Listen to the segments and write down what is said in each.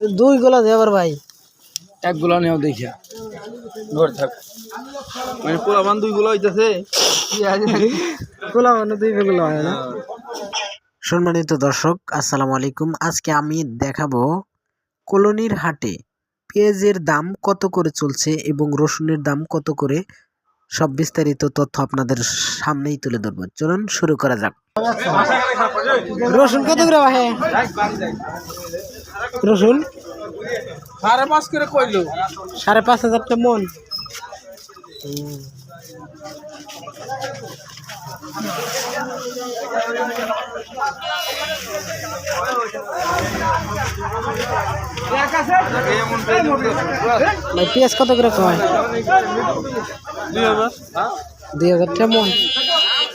দুই গোলা দেবার ভাই। একগুলা নেও দেখিয়া ঘর থাক। মানে পোলা বান দুই গুলা হইতাছে। গোলা মানে দুই গোলা হয় না। সম্মানিত দর্শক আসসালামু আলাইকুম। আজকে আমি দেখাবো কলোনির হাটে পেঁয়াজের দাম কত করে চলছে এবং রসুনের দাম কত করে? সব বিস্তারিত তথ্য আপনাদের সামনেই তুলে ধরবো। চলুন শুরু করা যাক। রসুন কত করে ভাই রসুন? সাড়ে পাঁচ করে কইলো। সাড়ে পাঁচ হাজার টাকা মন। ভাই পেঁয়াজ কত করে কয়? দুই হাজার। দুই হাজার টাকা মন।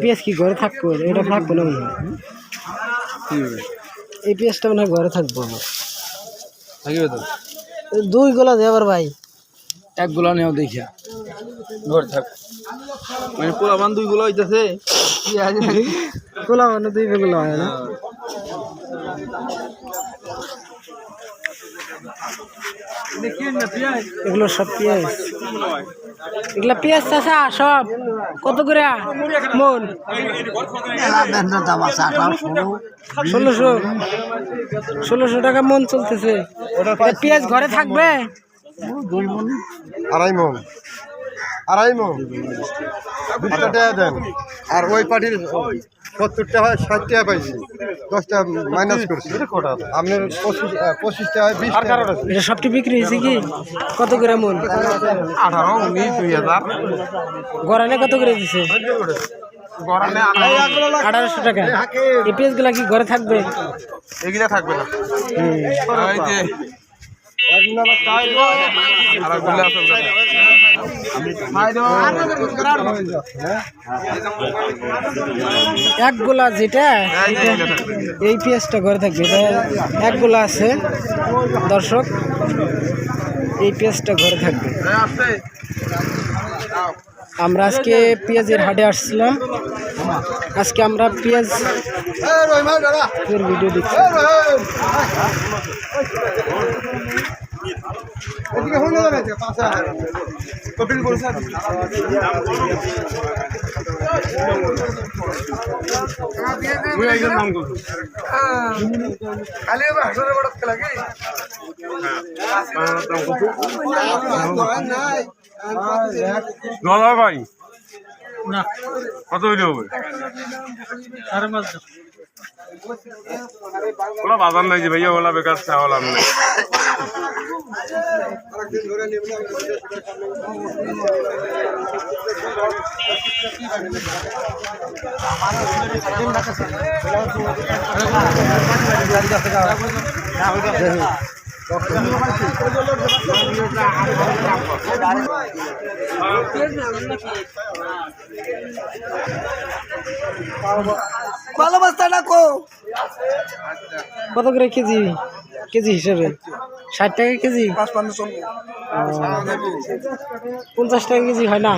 পেঁয়াজ কি ঘরে থাকব? এটা থাকব না মনে হয় এই পেঁয়াজটা মনে হয় ঘরে থাকব। আমার থাকিবে তো? দুই গোলা দেবার ভাই। একগুলা নেও দেখিয়া। ঘরে থাক। মানে পোলা বান দুই গুলা হইতাছে। গোলা মানে দুই গোলা হয় না। এগুলো সব পেঁয়াজ। এগুলা পেঁয়াজ চাষা, সব। কত করে? মন। ষোলোশো। ষোলোশো টাকা মন চলতেছে। পেঁয়াজ ঘরে থাকবে? আড়াই মন। আড়াই মন। দেন। আর ওই পার্টির সত্তর টাকা ষাট টাকা পাইছি। দশটা মাইনাস করছি। আপনার পঁচিশ পঁচিশ টাকা বিশ টাকা। এটা সবটি বিক্রি হয়েছে কি? কত করে মন? আঠারো উনিশ দুই হাজার। গড়ানে কত করে দিছে? আঠারোশো টাকা। এই পেঁয়াজগুলা কি ঘরে থাকবে? এগুলা থাকবে না। এই যে এক গোলা যেটা এই পেঁয়াজটা ঘরে থাকবে এটা এক গোলা আছে। দর্শক এই পেঁয়াজটা ঘরে থাকবে। আমরা আজকে পেঁয়াজের হাটে আসছিলাম। আজকে আমরা পেঁয়াজ ভিডিও দেখছি। এদিকে হয়ে যাবে পাঁচ হাজার কপিল বলছে দাদা ভাই কত হইলে হবে? ওলা বাজার নাই যে ভাইয়া ওলা বেকার চা হলাম না কত করে কেজি? কেজি হিসাবে? ষাট টাকা কেজি? পঞ্চাশ টাকা কেজি হয় না?